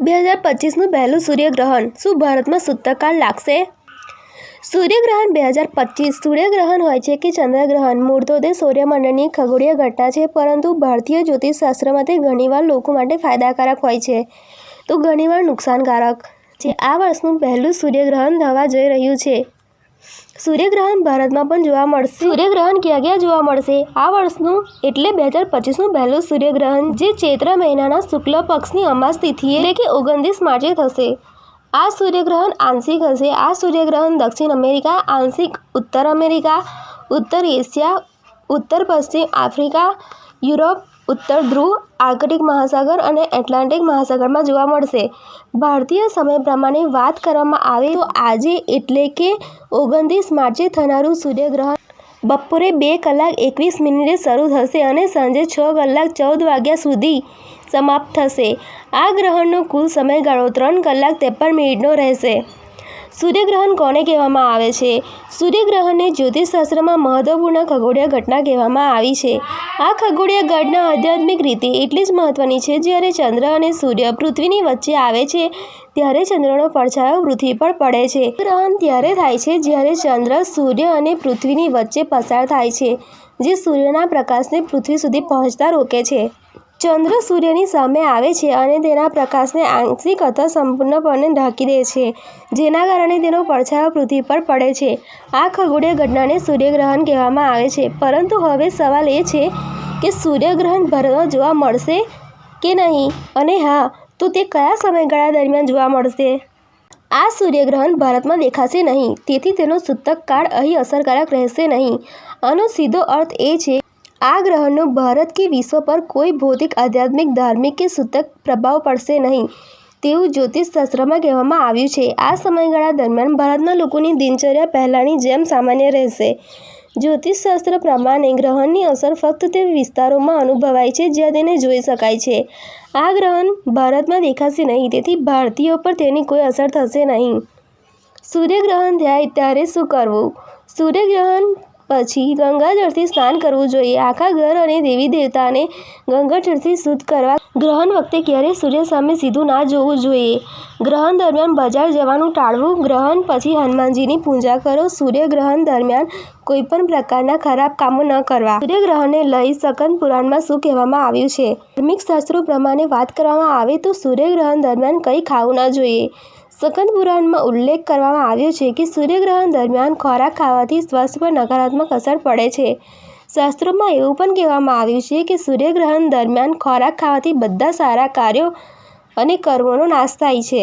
બે હજાર પચીસનું પહેલું સૂર્યગ્રહણ. શું ભારતમાં સૂત્રકાળ લાગશે? સૂર્યગ્રહણ બે હજાર પચીસ. સૂર્યગ્રહણ હોય છે કે ચંદ્રગ્રહણ. મૂળ તો સૂર્યમંડળની ખગોળીય ઘટના છે, પરંતુ ભારતીય જ્યોતિષશાસ્ત્રમાં તે ઘણીવાર લોકો માટે ફાયદાકારક હોય છે. તો ઘણીવાર નુકસાનકારક. છે આ વર્ષનું પહેલું સૂર્યગ્રહણ થવા જઈ રહ્યું છે. સૂર્યગ્રહણ ભારતમાં પણ જોવા મળશે. સૂર્યગ્રહણ ક્યાં ક્યાં જોવા મળશે? આ વર્ષનું એટલે બે હજાર પચીસનું પહેલું સૂર્યગ્રહણ જે ચૈત્ર મહિનાના શુક્લ પક્ષની અમાસ તિથિએ એટલે કે ઓગણત્રીસ માર્ચે થશે. આ સૂર્યગ્રહણ આંશિક હશે. આ સૂર્યગ્રહણ દક્ષિણ અમેરિકા, આંશિક ઉત્તર અમેરિકા, ઉત્તર એશિયા ઉત્તર પશ્ચિમ આફ્રિકા, યુરોપ, ઉત્તર ધ્રુવ, આર્કટિક મહાસાગર અને એટલાન્ટિક મહાસાગરમાં જોવા મળશે. ભારતીય સમય પ્રમાણે વાત કરવામાં આવે તો આજે એટલે કે ઓગણત્રીસ માર્ચે થનારું સૂર્યગ્રહણ બપોરે બે કલાક એકવીસ મિનિટે શરૂ થશે અને સાંજે છ કલાક ચૌદ વાગ્યા સુધી સમાપ્ત થશે. આ ગ્રહણનો કુલ સમયગાળો ત્રણ કલાક ત્રેપન મિનિટનો રહેશે. સૂર્યગ્રહણ કોને કહેવામાં આવે છે? સૂર્યગ્રહણને જ્યોતિષશાસ્ત્રમાં મહત્વપૂર્ણ ખગોળીય ઘટના કહેવામાં આવી છે. આ ખગોળીય ઘટના આધ્યાત્મિક રીતે એટલી જ મહત્વની છે, જ્યારે ચંદ્ર અને સૂર્ય પૃથ્વીની વચ્ચે આવે છે, ત્યારે ચંદ્રનો પડછાયો પૃથ્વી પર પડે છે. ગ્રહણ ત્યારે થાય છે, જ્યારે ચંદ્ર, સૂર્ય અને પૃથ્વીની વચ્ચે પસાર થાય છે, જે સૂર્યના પ્રકાશને પૃથ્વી સુધી પહોંચતા રોકે છે. ચંદ્ર સૂર્યની સામે આવે છે અને તેના પ્રકાશને આંશિક અથવા સંપૂર્ણપણે ઢાંકી દે છે, જેના કારણે તેનો પડછાયો પૃથ્વી પર પડે છે. આ ખગોળીય ઘટનાને સૂર્યગ્રહણ કહેવામાં આવે છે, પરંતુ હવે સવાલ એ છે કે સૂર્યગ્રહણ ભારતમાં જોવા મળશે કે નહીં? અને હા, તો તે કયા સમયગાળા દરમિયાન જોવા મળશે? આ સૂર્યગ્રહણ ભારતમાં દેખાશે નહીં, તેથી તેનો સૂતક કાળ અહીં અસરકારક રહેશે નહીં. આનો સીધો અર્થ એ છે આ ગ્રહણનો ભારત કે વિશ્વ પર કોઈ ભૌતિક, આધ્યાત્મિક, ધાર્મિક કે સૂતક પ્રભાવ પડશે નહીં, તેવું જ્યોતિષશાસ્ત્રમાં કહેવામાં આવ્યું છે. આ સમયગાળા દરમિયાન ભારતના લોકોની દિનચર્યા પહેલાંની જેમ સામાન્ય રહેશે. જ્યોતિષશાસ્ત્ર પ્રમાણે ગ્રહણની અસર ફક્ત તે વિસ્તારોમાં અનુભવાય છે જ્યાં તેને જોઈ શકાય છે. આ ગ્રહણ ભારતમાં દેખાશે નહીં, તેથી ભારતીયો પર તેની કોઈ અસર થશે નહીં. સૂર્યગ્રહણ થાય ત્યારે શું કરવું? સૂર્યગ્રહણ પછી ગંગાજળથી સ્નાન કરવું જોઈએ. આખા ઘર અને દેવી દેવતાને ગંગાજળથી શુદ્ધ કરવા ગ્રહણ વખતે ક્યારેય સૂર્ય સામે સીધું ના જોવું જોઈએ. ગ્રહણ દરમિયાન બજાર જવાનું ટાળવું, ગ્રહણ પછી હનુમાનજીની પૂજા કરો. સૂર્યગ્રહણ દરમિયાન કોઈપણ પ્રકારના ખરાબ કામો ન કરવા. સૂર્યગ્રહણને લઈ સ્કંદ પુરાણમાં શું કહેવામાં આવ્યું છે? ધાર્મિક શાસ્ત્રો પ્રમાણે વાત કરવામાં આવે તો સૂર્યગ્રહણ દરમિયાન કંઈ ખાવું ન જોઈએ. સ્કંદ પુરાણમાં ઉલ્લેખ કરવામાં આવ્યો છે કે સૂર્યગ્રહણ દરમિયાન ખોરાક ખાવાથી સ્વાસ્થ્ય પર નકારાત્મક અસર પડે છે. શાસ્ત્રોમાં એવું પણ કહેવામાં આવ્યું છે કે સૂર્યગ્રહણ દરમિયાન ખોરાક ખાવાથી બધા સારા કાર્યો અને કર્મોનો નાશ થાય છે.